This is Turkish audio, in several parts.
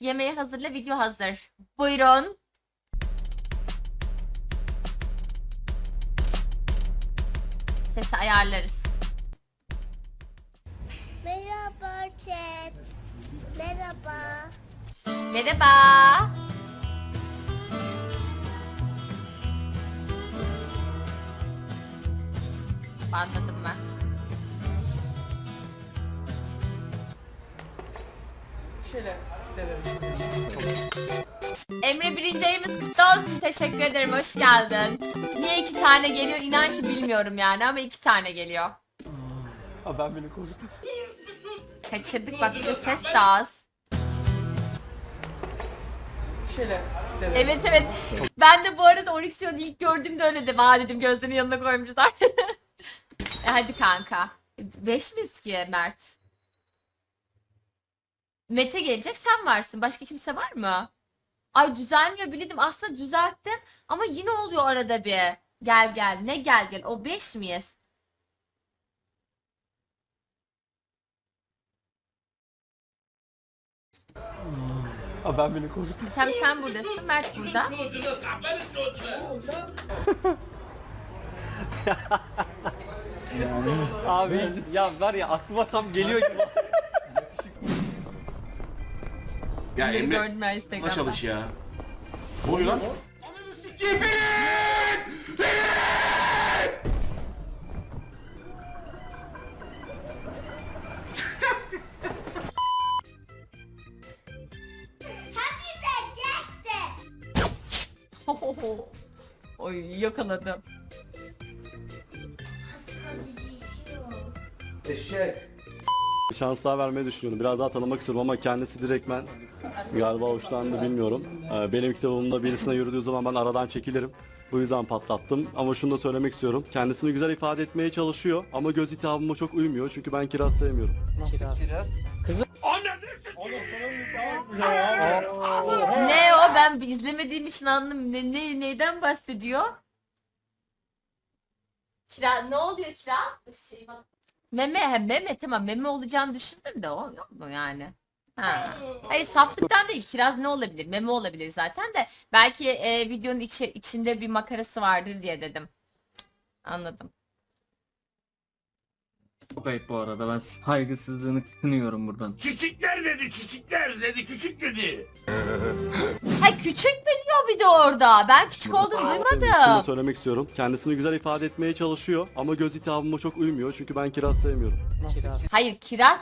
Yemeği hazırla, video hazır. Buyurun. Sesi ayarlarız. Merhaba chat. Merhaba. Merhaba. Anladım ben. Şöyle Emre birinci ayımız kutlu olsun. Teşekkür ederim. Hoş geldin. Niye iki tane geliyor? İnan ki bilmiyorum yani ama iki tane geliyor. Ha ben beni korkuttum. Kaçırdık bak bir de ses de az. Şöyle. Evet evet. Ben de bu arada Oryxion'u ilk gördüğümde öyle dedim. Aa dedim gözlerinin yanına koymuşlar. e hadi kanka. Beş miyiz ki Mert? Mete gelecek sen varsın. Başka kimse var mı? Ay düzelmiyor bildim. Aslında düzelttim. Ama yine oluyor arada bir. Gel gel. Ne gel gel. O beş miyiz? Ha ben beni korkuttum. Tabii sen buradasın. Mert burada. Abi ya var ya aklıma tam geliyor gibi. Ya Emre gördüm ben Instagram'da. Nasıl çalış ya? Ne oluyor lan? Ananı sikeyim Filip! Happy birthday. Oy yakaladım. Eşek. Şans daha vermeyi düşünüyorum. Biraz daha tanımak istiyorum ama kendisi direktmen galiba hoşlandı bilmiyorum. Ee, Benim kitabımda birisine yürüdüğü zaman ben aradan çekilirim. Bu yüzden patlattım. Ama şunu da söylemek istiyorum. Kendisini güzel ifade etmeye çalışıyor ama göz hitabıma çok uymuyor çünkü ben kiraz sevmiyorum. Nasıl kiraz? Ne o ben izlemediğim için anlamıyorum. Ne, ne, neyden bahsediyor? Kira ne oluyor kira? Şey bak. Meme he, meme tamam meme olacağını düşündüm de o yok mu yani? Ha. Hayır saflıktan değil kiraz ne olabilir? Meme olabilir zaten de belki e, videonun içi, içinde bir makarası vardır diye dedim. Anladım. Çok ayıp bu arada. Ben saygısızlığını kınıyorum buradan. Çiçekler dedi, çiçekler dedi, küçük dedi. Ha küçük mü diyor bir de orada? Ben küçük olduğunu Şunu duymadım. söylemek istiyorum. Kendisini güzel ifade etmeye çalışıyor ama göz hitabıma çok uymuyor çünkü ben kiraz sevmiyorum. Nasıl kiraz? Hayır kiraz.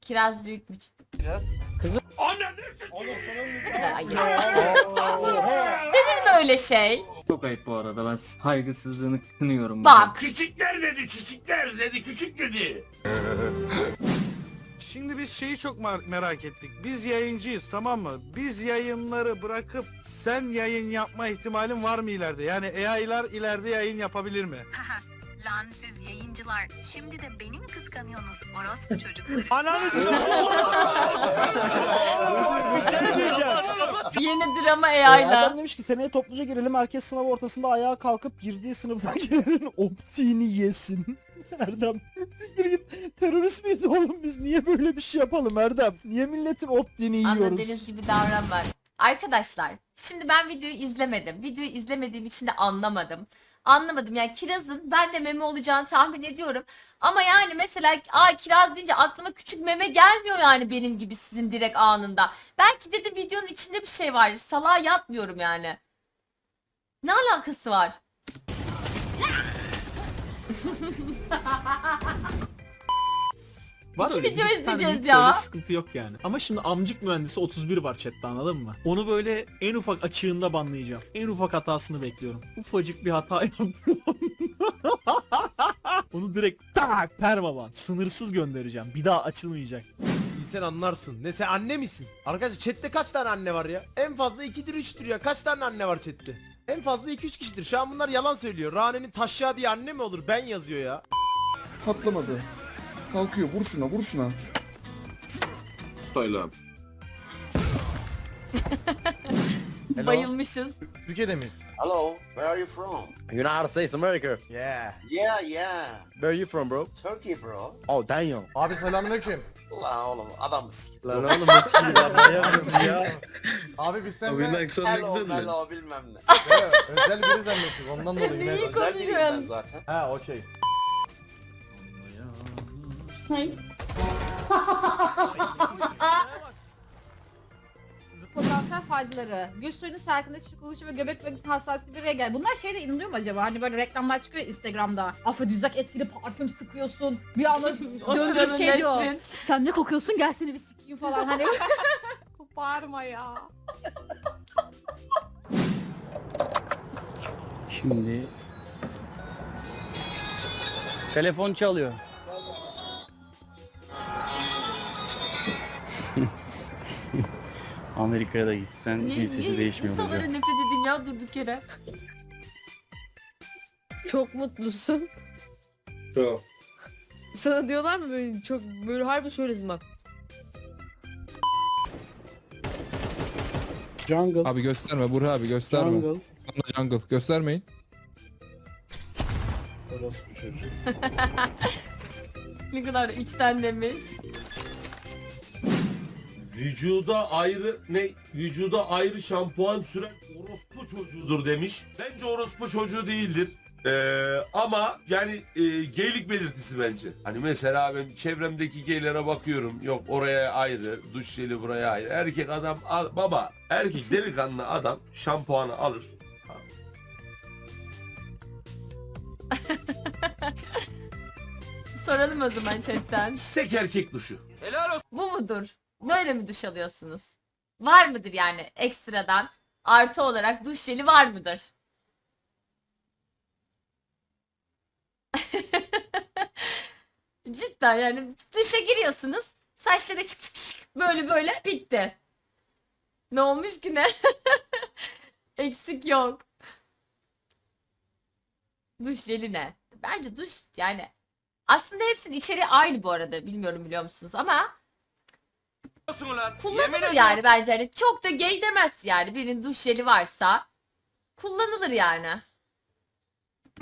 Kiraz büyükmüş. Kiraz. Ay, Dedim mi öyle şey? Çok ayıp bu arada. Ben saygısızlığını kınıyorum. Bak. Çiçekler dedi, çiçekler dedi, küçük dedi. Şimdi biz şeyi çok merak ettik. Biz yayıncıyız tamam mı? Biz yayınları bırakıp sen yayın yapma ihtimalin var mı ileride? Yani AI'lar ileride yayın yapabilir mi? Lan siz yayıncılar şimdi de beni mi kıskanıyorsunuz orospu çocukları? Ananı Yeni drama AI'la. demiş ki seneye topluca girelim herkes sınav ortasında ayağa kalkıp girdiği sınıftakilerin optiğini yesin. Erdem siktir git terörist miyiz oğlum biz niye böyle bir şey yapalım Erdem? Niye milletin optiğini yiyoruz? Anladığınız gibi davranma. Arkadaşlar şimdi ben videoyu izlemedim. Videoyu izlemediğim için de anlamadım. Anlamadım yani kirazın ben de meme olacağını tahmin ediyorum. Ama yani mesela aa kiraz deyince aklıma küçük meme gelmiyor yani benim gibi sizin direkt anında. Belki dedim videonun içinde bir şey var. Salağa yatmıyorum yani. Ne alakası var? Var İki öyle video iki tane izleyeceğiz büyük ya. böyle sıkıntı yok yani. Ama şimdi amcık mühendisi 31 var chatte anladın mı? Onu böyle en ufak açığında banlayacağım. En ufak hatasını bekliyorum. Ufacık bir hata yaptım. Onu direkt tak permaban sınırsız göndereceğim. Bir daha açılmayacak. Sen anlarsın. Ne sen anne misin? Arkadaşlar chatte kaç tane anne var ya? En fazla 2'dir 3'tür ya. Kaç tane anne var chatte? En fazla 2-3 kişidir. Şu an bunlar yalan söylüyor. Rane'nin taşya diye anne mi olur? Ben yazıyor ya. Patlamadı. Kalkıyor. Vur şuna, vur şuna. Style Bayılmışız. Türkiye'de miyiz? Hello, where are you from? United States America. Yeah. Yeah, yeah. Where are you from bro? Turkey bro. Oh damn. Abi selamünaleyküm. Lan oğlum adam mısın? Lan oğlum manyak mısın ya? Abi biz seninle Hello mello bilmem ne. özel biri zannettik ondan dolayı. Neyi ne- Özel ben konuşuyorsun? zaten. Ha okey. Potansiyel faydaları. Güç suyunun şişik oluşu ve göbek bölgesi hassasiyeti bir araya gel. Bunlar şeyde inanılıyor mu acaba? Hani böyle reklamlar çıkıyor ya Instagram'da. Afrodizyak etkili parfüm sıkıyorsun. Bir anda döndürüp şey diyor. Sen ne kokuyorsun gel seni bir sikeyim falan hani. Bağırma ya. Şimdi telefon çalıyor. Amerika'ya da gitsen Niye, niye değişmiyor insanlara hocam. nefret edeyim ya durduk yere? Çok mutlusun. Çok. Sana diyorlar mı böyle çok böyle harbi söylesin bak. Jungle. Abi gösterme Burhan abi gösterme. Jungle. Bana jungle göstermeyin. Orospu çocuğu. Ne kadar içten demiş. Vücuda ayrı ne vücuda ayrı şampuan süren orospu çocuğudur demiş. Bence orospu çocuğu değildir. Ee, ama yani e, geylik belirtisi bence. Hani mesela ben çevremdeki geylere bakıyorum. Yok oraya ayrı, duş jeli buraya ayrı. Erkek adam al, baba erkek delikanlı adam şampuanı alır. Soralım o zaman chatten. Sek erkek duşu. Bu mudur? Böyle mi duş alıyorsunuz? Var mıdır yani ekstradan artı olarak duş jeli var mıdır? Cidden yani duşa giriyorsunuz. Saçları çık çık çık böyle böyle bitti. Ne olmuş ki ne? Eksik yok. Duş jeli ne? Bence duş yani aslında hepsinin içeriği aynı bu arada. Bilmiyorum biliyor musunuz ama kullanılır yani bence. Hani çok da gay demez yani. Birinin duş jeli varsa kullanılır yani.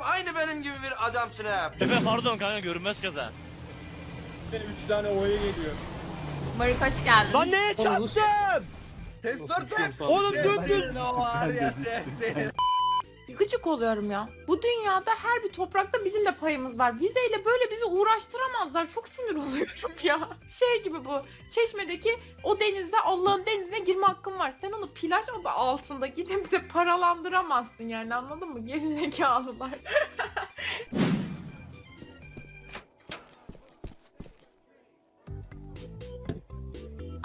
Aynı benim gibi bir adamsın ha. Efe pardon kanka görünmez kaza. Maruk hoş geldin. Lan neye çarptın? Oğlum dümdüz. Gıcık oluyorum ya. Bu dünyada her bir toprakta bizim de payımız var. Vizeyle böyle bizi uğraştıramazlar. Çok sinir oluyorum ya. Şey gibi bu. Çeşmedeki o denizde Allah'ın denizine girme hakkın var. Sen onu plaj adı altında gidip de paralandıramazsın yani anladın mı? Gerizekalılar.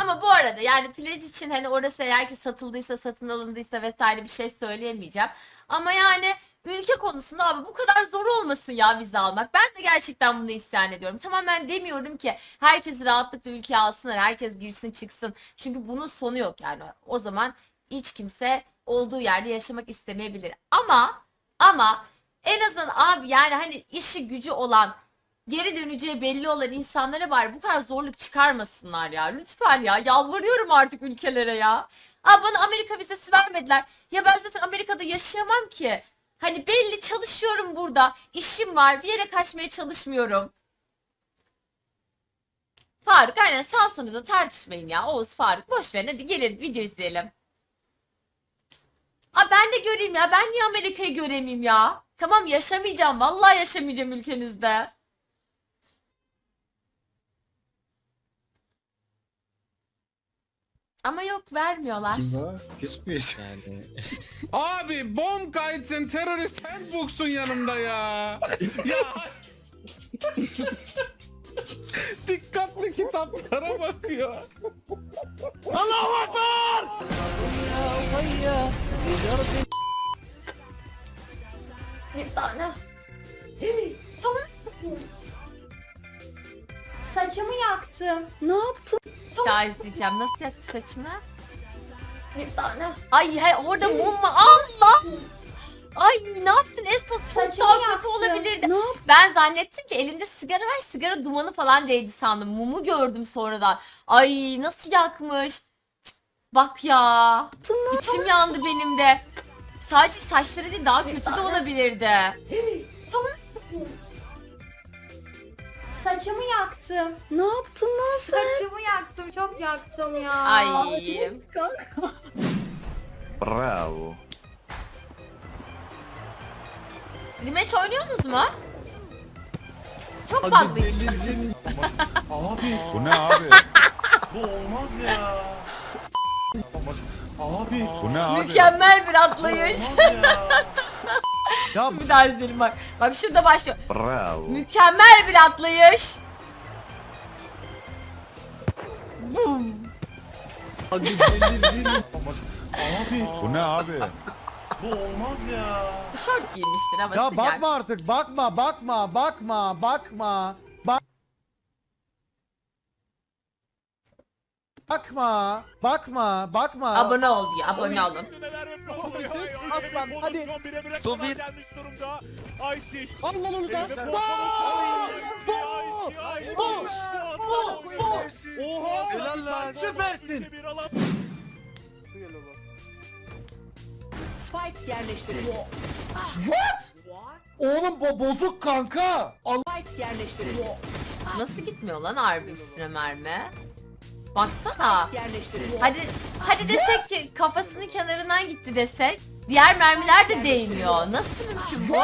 Ama bu arada yani plaj için hani orası eğer ki satıldıysa satın alındıysa vesaire bir şey söyleyemeyeceğim. Ama yani ülke konusunda abi bu kadar zor olmasın ya vize almak. Ben de gerçekten bunu isyan ediyorum. Tamam ben demiyorum ki herkes rahatlıkla ülkeye alsınlar. Herkes girsin çıksın. Çünkü bunun sonu yok yani. O zaman hiç kimse olduğu yerde yaşamak istemeyebilir. Ama ama en azından abi yani hani işi gücü olan geri döneceği belli olan insanlara var bu kadar zorluk çıkarmasınlar ya. Lütfen ya yalvarıyorum artık ülkelere ya. Aa bana Amerika vizesi vermediler. Ya ben zaten Amerika'da yaşayamam ki. Hani belli çalışıyorum burada. İşim var. Bir yere kaçmaya çalışmıyorum. Faruk aynen salsanız da tartışmayın ya. Oğuz Faruk boş verin hadi gelin video izleyelim. Aa ben de göreyim ya. Ben niye Amerika'yı göremeyeyim ya? Tamam yaşamayacağım. Vallahi yaşamayacağım ülkenizde. Ama yok vermiyorlar. Abi bomb guides and terrorist handbook'sun yanımda ya. ya. Dikkatli kitaplara bakıyor. Allahu Ekber! Bir tane. Tamam. Saçımı yaktım. Ne yaptın? Ya izleyeceğim. Nasıl yaktı saçını? Bir tane. Ay hay orada mum var. Allah! Ay ne yaptın Esat? Çok Saçımı daha kötü yaktım. olabilirdi. Ne Ben zannettim ki elinde sigara var. Sigara dumanı falan değdi sandım. Mumu gördüm sonradan. Ay nasıl yakmış. Cık, Bak ya. İçim yandı benim de. Sadece saçları değil daha kötü de olabilirdi. saçımı yaktım. Ne yaptın lan sen? Saçımı yaktım. Çok yaktım ya. Ay. Bravo. Limeç oynuyorsunuz mu? Çok baklıymış. Abi Bu ne abi? bu olmaz ya. Abi Bu ne abi? Mükemmel bir atlayış. ya. Ya bir daha izleyelim bak. Bak şurada başlıyor. Bravo. Mükemmel bir atlayış. Boom. Abi Bu ne abi? bu olmaz ya. Şort giymiştir ama ya sıcak. bakma artık bakma bakma bakma bakma. Bak Bakma, bakma, bakma. Abone ol diyor. Abone olun. Aslan hadi. Bu bir Al lan onu da. Oha! Helal lan. Süpersin. Spike yerleştirildi. Oğlum bu bozuk kanka. Spike yerleştirildi. Nasıl gitmiyor lan harbi üstüne mermi? Baksana. Hadi hadi desek ki kafasının kenarından gitti desek. Diğer mermiler de değmiyor. Nasıl mümkün bu?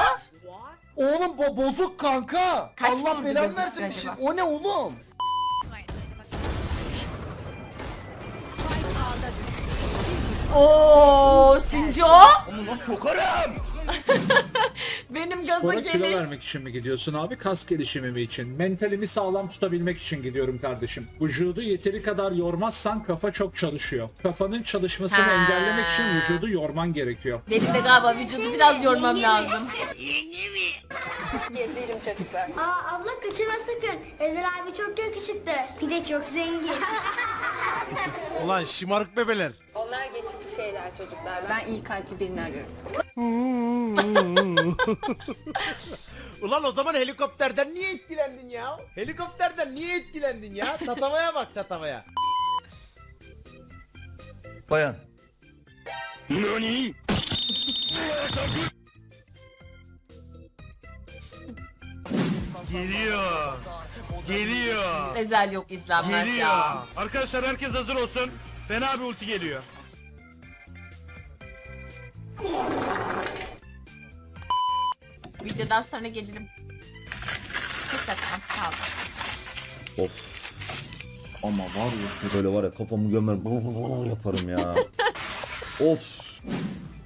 Oğlum bu bozuk kanka. Kaç Allah vurdu belanı versin bir şey. acaba? O ne oğlum? Oo Sinco. Sokarım. Benim gaza Spora kilo geliş. vermek için mi gidiyorsun abi? Kas gelişimi mi için? Mentalimi sağlam tutabilmek için gidiyorum kardeşim. Vücudu yeteri kadar yormazsan kafa çok çalışıyor. Kafanın çalışmasını Ha. engellemek için vücudu yorman gerekiyor. Benim de galiba vücudu biraz yormam lazım. Aa abla kaçırma sakın. Ezel abi çok yakışıklı. Bir de çok zengin. Ulan şımarık bebeler. Onlar geçici şeyler çocuklar. Ben iyi kalpli birini arıyorum. Ulan o zaman helikopterden niye etkilendin ya? Helikopterden niye etkilendin ya? Tatavaya bak tatavaya. Bayan. Geliyor. Geliyor. Ezel yok izlenmez Geliyor. ya. Arkadaşlar herkes hazır olsun. Fena bir ulti geliyor. Videodan sonra gelirim. Çok zaten az kaldı. Of. Ama var ya böyle var ya kafamı gömer yaparım ya. of.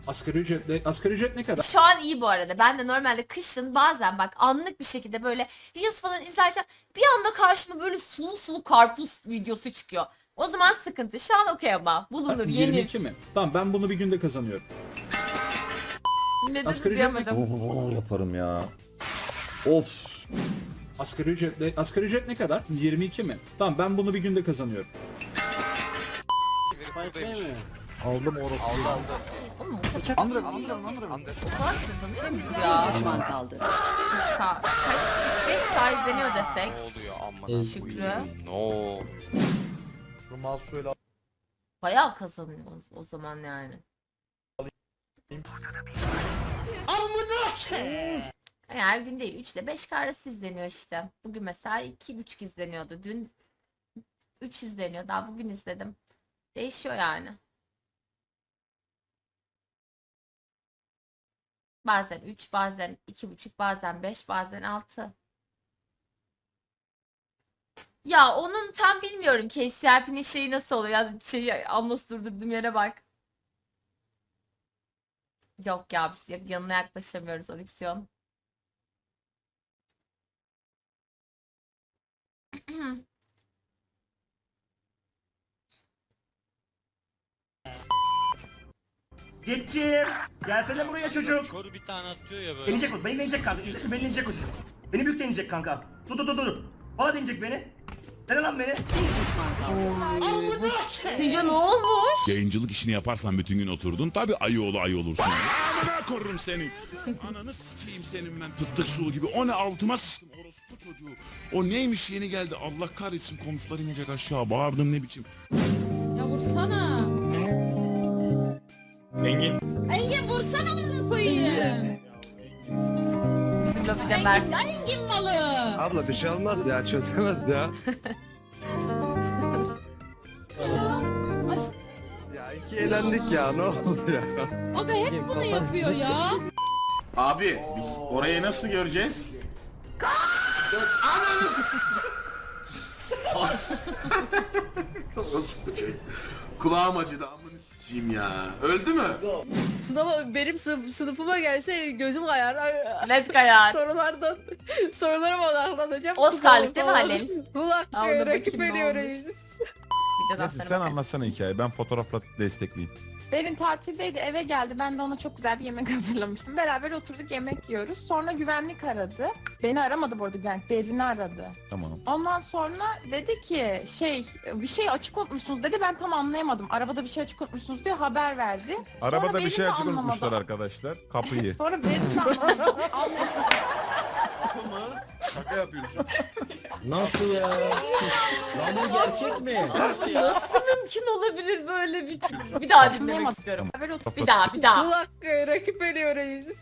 Asgari ücretle asgari ücret ne kadar? Şu an iyi bu arada. Ben de normalde kışın bazen bak anlık bir şekilde böyle Reels falan izlerken bir anda karşıma böyle sulu sulu karpuz videosu çıkıyor. O zaman sıkıntı. Şu an okey ama bulunur yenir. 22 mi? Tamam ben bunu bir günde kazanıyorum. Ne Asgari dedim ücret diyemedim. yaparım ya. Of. Asgari ücretle asgari ücret ne kadar? 22 mi? Tamam ben bunu bir günde kazanıyorum. Aldım orası. Oğlum o kadar, o kadar kazanıyor muyuz ya? Düşman kaldı. 3K. Kaç? 3-5K izleniyor desek. Şükrü. Rumaz şöyle Bayağı kazanıyoruz o zaman yani. Yani her gün değil 3 ile 5 arası izleniyor işte. Bugün mesela 2,5 izleniyordu. Dün 3 izleniyor. Daha bugün izledim. Değişiyor yani. Bazen 3, bazen 2,5, bazen 5, bazen 6. Ya onun tam bilmiyorum KCRP'nin şeyi nasıl oluyor. Ya şeyi anons durdurduğum yere bak. Yok ya biz ya- yanına yaklaşamıyoruz Onyxion. Geçim. Gelsene buraya çocuk. Koru bir tane atıyor ya böyle. Deneyecek o. Beni deneyecek kanka. İzlesin beni deneyecek o çocuk. Beni büyük deneyecek kanka. Dur dur dur dur. Valla deneyecek beni. Dene lan beni. Sinca ne olmuş? Yayıncılık işini yaparsan bütün gün oturdun tabi ayı oğlu ayı olursun. Amına korurum seni. Ananı sikeyim senin ben pıttık sulu gibi. O ne altıma sıçtım orospu çocuğu. O neymiş yeni geldi Allah kahretsin komşular inecek aşağı bağırdım ne biçim. Ya vursana. Engin. Engin vursana amına koyayım. Bizim diyor bir de Mert. Abla bir şey olmaz ya çözemez ya. ya iki eğlendik ya ne oldu ya. Abi biz orayı nasıl göreceğiz? Çocuk. Kulağım acıdı amını sikeyim ya. Öldü mü? Sınava benim sınıfıma gelse gözüm kayar. Net kayar. Sorulardan sorularıma odaklanacağım. Oscar'lık değil mi Halil? Kulak Ha, ona rakip bakayım ne veriyoruz. Videodan sonra bakarız. anlatsana hikayeyi ben fotoğrafla destekleyeyim. Berin tatildeydi eve geldi. Ben de ona çok güzel bir yemek hazırlamıştım. Beraber oturduk yemek yiyoruz. Sonra güvenlik aradı. Beni aramadı bu arada güvenlik. Berin'i aradı. Tamam. Ondan sonra dedi ki şey bir şey açık unutmuşsunuz dedi. Ben tam anlayamadım. Arabada bir şey açık unutmuşsunuz diye haber verdi. Sonra Berin de anlamadı. arkadaşlar. Kapıyı. Sonra Berin de anlamadı. Şaka yapıyorsun. Nasıl ya? Lan bu gerçek mi? Nasıl mümkün olabilir böyle bir bir daha dinlemek istiyorum. Bir daha bir daha. Kulak rakip veriyoruz.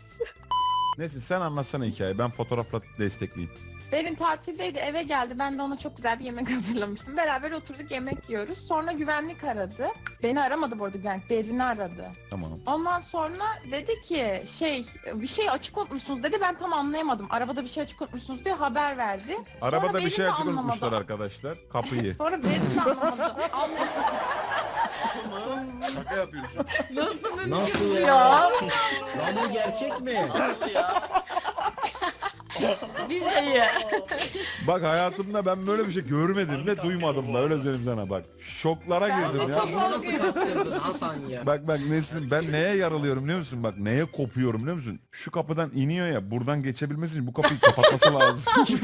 Neyse sen anlatsana hikayeyi ben fotoğrafla destekleyeyim. Berin tatildeydi eve geldi. Ben de ona çok güzel bir yemek hazırlamıştım. Beraber oturduk yemek yiyoruz. Sonra güvenlik aradı. Beni aramadı bu arada güvenlik. Berin'i aradı. Tamam. Ondan sonra dedi ki şey bir şey açık unutmuşsunuz dedi. Ben tam anlayamadım. Arabada bir şey açık unutmuşsunuz diye haber verdi. Sonra Berin de anlamadı. arkadaşlar. Kapıyı. Sonra Berin anlamadı. Anlamadı. Şaka yapıyorsun. Nasıl mümkün Nasıl ya? ya? Lan bu gerçek mi? Bir şeyi. Bak hayatımda ben böyle bir şey görmedim de duymadım da öyle söyleyeyim sana bak. Şoklara girdim ya. Sen bunu nasıl kaptırdın Hasan ya? Bak bak Nesin ben neye yaralıyorum biliyor musun? Bak neye kopuyorum biliyor musun? Şu kapıdan iniyor ya buradan geçebilmesi için bu kapıyı kapatması lazım.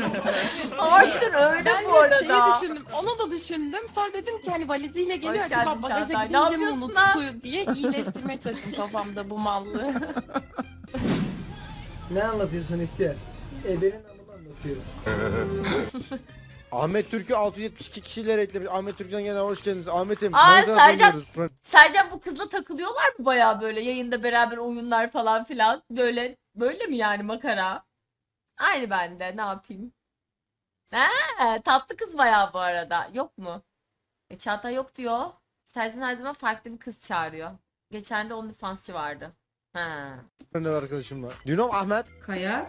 Harbiden öyle Ben bu de şeyi arada. düşündüm. Onu da düşündüm. Sonra dedim ki hani valiziyle geliyor. Hoş geldin Acaba bagaja Çağatay. Ne gidince mi yapıyorsun unuttu lan? diye iyileştirmeye çalıştım kafamda bu mallığı. Ne anlatıyorsun ihtiyar? Ebenin amını anlatıyor. Ahmet Türk'ü 672 kişiyle eklemiş. Ahmet Türk'ten gene hoş geldiniz. Ahmet'im. Aa, Minecraft Sercan-. Sercan bu kızla takılıyorlar mı baya böyle yayında beraber oyunlar falan filan böyle böyle mi yani makara? Aynı bende ne yapayım? Ha, tatlı kız baya bu arada yok mu? E, Çağatay yok diyor. Sercan her zaman farklı bir kız çağırıyor. Geçen de OnlyFans'çı vardı. Ha. Ben de arkadaşımla. You know Ahmet? Kaya.